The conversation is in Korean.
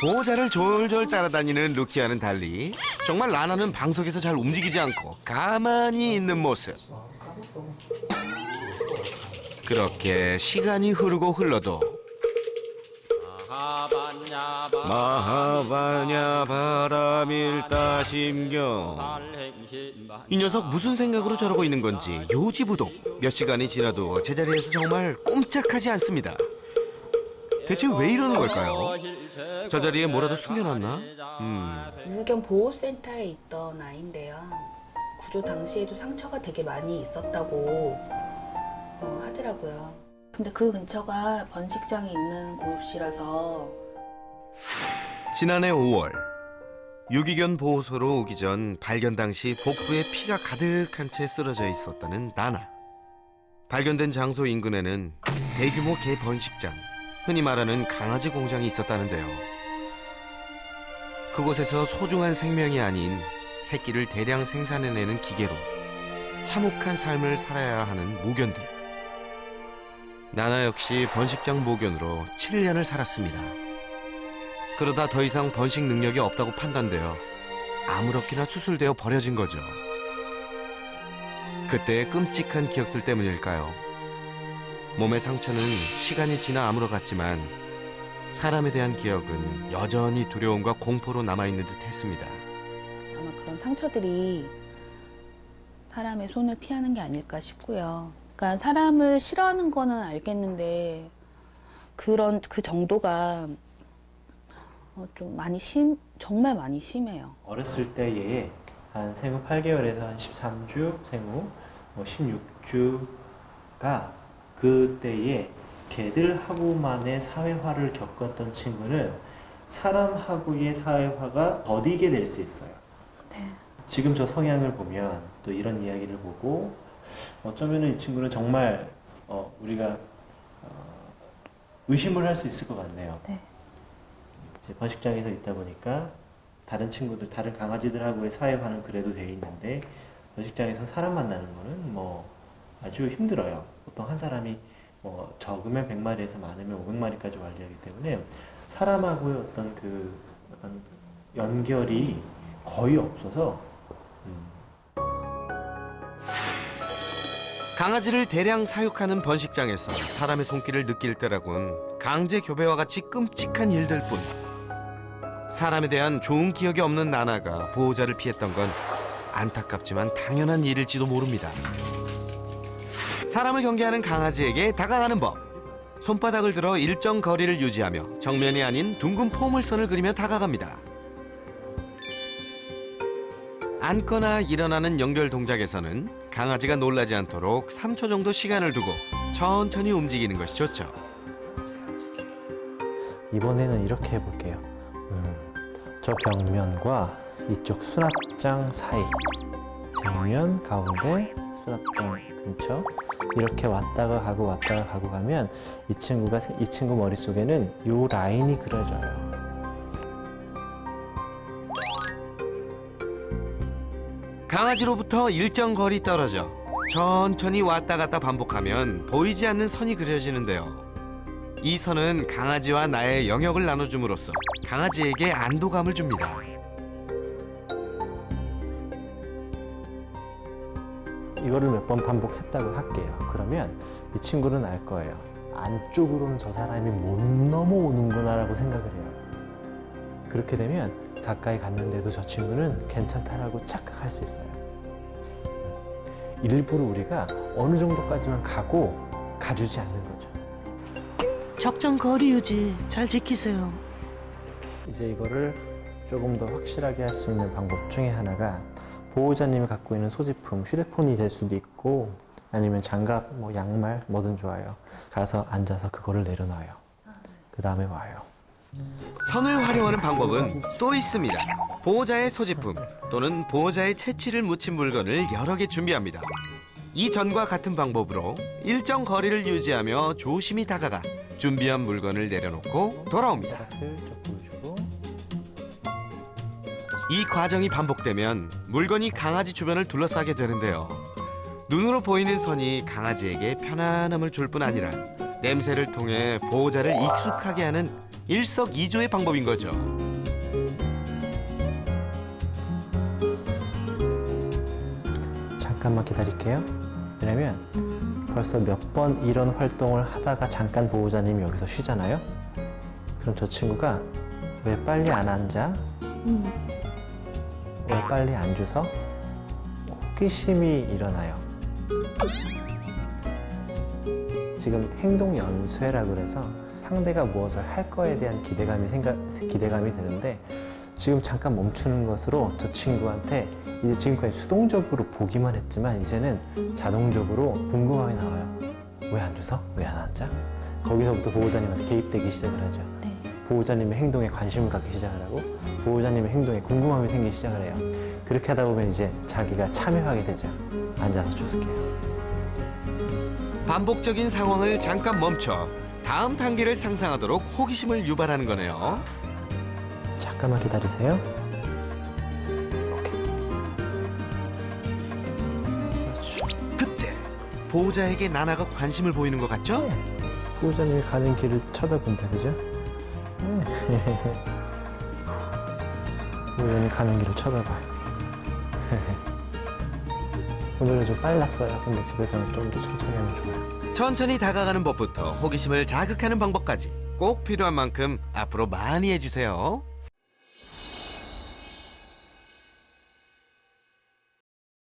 보호자를 졸졸 따라다니는 루키와는 달리 정말 라나는 방석에서 잘 움직이지 않고 가만히 있는 모습. 그렇게 시간이 흐르고 흘러도 마하바냐 바람일다 심경 이 녀석 무슨 생각으로 저러고 있는 건지 요지부동 몇 시간이 지나도 제자리에서 정말 꼼짝하지 않습니다 대체 왜 이러는 걸까요? 저 자리에 뭐라도 숨겨놨나? 음, 유견 보호센터에 있던 아이인데요. 구조 당시에도 상처가 되게 많이 있었다고 어, 하더라고요. 근데 그 근처가 번식장이 있는 곳이라서 지난해 5월 유기견 보호소로 오기 전 발견 당시 복부에 피가 가득한 채 쓰러져 있었다는 나나 발견된 장소 인근에는 대규모 개 번식장 흔히 말하는 강아지 공장이 있었다는데요 그곳에서 소중한 생명이 아닌 새끼를 대량 생산해내는 기계로 참혹한 삶을 살아야 하는 모견들 나나 역시 번식장 모견으로 7년을 살았습니다 그러다 더 이상 번식 능력이 없다고 판단되어 아무렇게나 수술되어 버려진 거죠. 그때의 끔찍한 기억들 때문일까요? 몸의 상처는 시간이 지나 아물어갔지만 사람에 대한 기억은 여전히 두려움과 공포로 남아있는 듯 했습니다. 아마 그런 상처들이 사람의 손을 피하는 게 아닐까 싶고요. 그러니까 사람을 싫어하는 거는 알겠는데 그런 그 정도가 어, 좀 많이 심 정말 많이 심해요. 어렸을 때에 한 생후 8개월에서 한 13주, 생후 뭐 16주가 그때에 개들하고만의 사회화를 겪었던 친구는 사람하고의 사회화가 더디게 될 수 있어요. 지금 저 성향을 보면 또 이런 이야기를 보고 어쩌면 이 친구는 정말 어, 우리가 어, 의심을 할 수 있을 것 같네요. 네. 이제 번식장에서 있다 보니까 다른 친구들, 다른 강아지들하고의 사회화는 그래도 돼 있는데 번식장에서 사람 만나는 거는 뭐 아주 힘들어요. 보통 한 사람이 뭐 적으면 100마리에서 많으면 500마리까지 관리하기 때문에 사람하고의 어떤 그 어떤 연결이 거의 없어서 음, 강아지를 대량 사육하는 번식장에서 사람의 손길을 느낄 때라곤 강제 교배와 같이 끔찍한 일들 뿐. 사람에 대한 좋은 기억이 없는 나나가 보호자를 피했던 건 안타깝지만 당연한 일일지도 모릅니다. 사람을 경계하는 강아지에게 다가가는 법. 손바닥을 들어 일정 거리를 유지하며 정면이 아닌 둥근 포물선을 그리며 다가갑니다. 앉거나 일어나는 연결 동작에서는 강아지가 놀라지 않도록 3초 정도 시간을 두고 천천히 움직이는 것이 좋죠. 이번에는 이렇게 해볼게요. 음, 저 벽면과 이쪽 수납장 사이, 벽면 가운데 수납장 근처 이렇게 왔다가 가고 왔다가 가고 가면 이 친구가 세- 이 친구 머릿속에는 요 라인이 그려져요. 강아지로부터 일정 거리 떨어져 천천히 왔다 갔다 반복하면 보이지 않는 선이 그려지는데요. 이 선은 강아지와 나의 영역을 나눠줌으로써 강아지에게 안도감을 줍니다. 이거를 몇 번 반복했다고 할게요. 그러면 이 친구는 알 거예요. 안쪽으로는 저 사람이 못 넘어오는구나라고 생각을 해요. 그렇게 되면 가까이 갔는데도 저 친구는 괜찮다라고 착각할 수 있어요. 일부러 우리가 어느 정도까지만 가고 가주지 않는 거죠. 적정 거리 유지 잘 지키세요. 이제 이거를 조금 더 확실하게 할 수 있는 방법 중에 하나가 보호자님이 갖고 있는 소지품, 휴대폰이 될 수도 있고 아니면 장갑, 뭐 양말 뭐든 좋아요. 가서 앉아서 그거를 내려놔요. 그 다음에 와요. 선을 활용하는 방법은 또 있습니다. 보호자의 소지품 또는 보호자의 채취를 묻힌 물건을 여러 개 준비합니다. 이전과 같은 방법으로 일정 거리를 유지하며 조심히 다가가 준비한 물건을 내려놓고 돌아옵니다. 이 과정이 반복되면 물건이 강아지 주변을 둘러싸게 되는데요. 눈으로 보이는 선이 강아지에게 편안함을 줄 뿐 아니라 냄새를 통해 보호자를 익숙하게 하는 일석이조의 방법인 거죠. 잠깐만 기다릴게요. 왜냐면 벌써 몇 번 이런 활동을 하다가 잠깐 보호자님이 여기서 쉬잖아요. 그럼 저 친구가 왜 빨리 안 앉아? 왜 빨리 안 줘서 호기심이 일어나요. 지금 행동 연쇄라 그래서 상대가 무엇을 할 거에 대한 기대감이 생각 기대감이 드는데 지금 잠깐 멈추는 것으로 저 친구한테 이제 지금까지 수동적으로 보기만 했지만 이제는 자동적으로 궁금함이 나와요. 왜안 줘서? 왜 안 앉아? 거기서부터 보호자님한테 개입되기 시작을 하죠. 네. 보호자님의 행동에 관심을 갖기 시작을 하고 보호자님의 행동에 궁금함이 생기기 시작을 해요. 그렇게 하다 보면 이제 자기가 참여하게 되죠. 앉아서 주술게요. 반복적인 상황을 잠깐 멈춰 다음 단계를 상상하도록 호기심을 유발하는 거네요. 잠깐만 기다리세요. 그때 보호자에게 나나가 관심을 보이는 것 같죠? 보호자님이 가는 길을 쳐다본다, 그죠? 네. 보호자님 가는 길을 쳐다봐요. 오늘은 좀 빨랐어요. 근데 집에서는 좀 더 천천히 하면 좋아요. 천천히 다가가는 법부터 호기심을 자극하는 방법까지 꼭 필요한 만큼 앞으로 많이 해주세요.